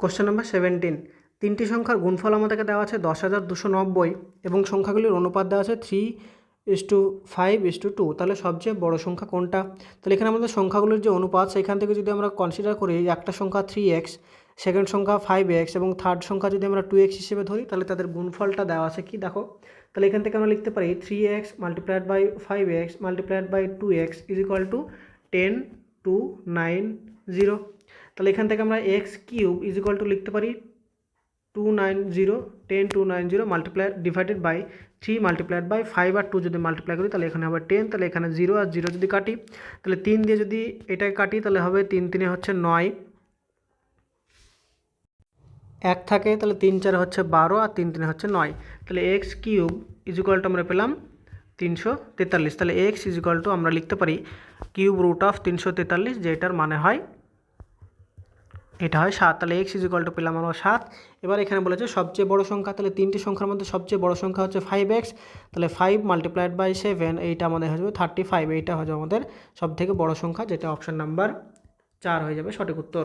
Question number seventeen তিনটি সংখ্যার গুণফল আমাদেরকে দেওয়া আছে দশ হাজার দুশো নব্বই এবং সংখ্যাগুলির অনুপাত দেওয়া আছে three is two five is two two তাহলে সবচেয়ে বড় সংখ্যা কোনটা? তাহলে এখানে আমাদের সংখ্যাগুলির যে অনুপাত, সেখান থেকে যদি আমরা কনসিডার করি, একটা সংখ্যা থ্রি এক্স সেকেন্ড সংখ্যা ফাইভ এক্স এবং থার্ড সংখ্যা যদি আমরা টু এক্স হিসেবে ধরি, তাহলে তাদের গুণফলটা দেওয়া আছে কি? দেখো, তাহলে এখান থেকে আমরা লিখতে পারি three x multiplied by five x multiplied by two x is equal to ten two nine zero তাহলে এখান থেকে আমরা x cube is equal to লিখতে পারি two nine zero ten two nine zero multiply divided by three multiplied by five R two যদি multiply করি, তাহলে এখানে হবে টেন তাহলে এখানে জিরো আর জিরো যদি কাটি, তাহলে তিন দিয়ে যদি এটাকে কাটি, তাহলে হবে তিন, তিনে হচ্ছে নয়। এক থাকে, তাহলে তিন চার হচ্ছে বারো আর তিন তিনে হচ্ছে নয়। তাহলে এক্স কিউব ইজিক্যাল টু আমরা পেলাম তিনশো তেতাল্লিশ। তাহলে এক্স ইজিক্যাল টু আমরা লিখতে পারি কিউব রুট অফ তিনশো তেতাল্লিশ, যেটার মানে হয় এটা হয় সাত, তাহলে এক্স ইজিক্যাল টু পেলাম আমরা সাত। এবার এখানে বলেছে সবচেয়ে বড় সংখ্যা, তাহলে তিনটি সংখ্যার মধ্যে সবচেয়ে বড় সংখ্যা হচ্ছে ফাইভ এক্স তাহলে ফাইভ মাল্টিপ্লাইড বাই সেভেন এইটা আমাদের হয়ে যাবে থার্টি ফাইভ এইটা হয়ে যাবে আমাদের সবথেকে বড় সংখ্যা, যেটা অপশান নাম্বার চার হয়ে যাবে সঠিক উত্তর।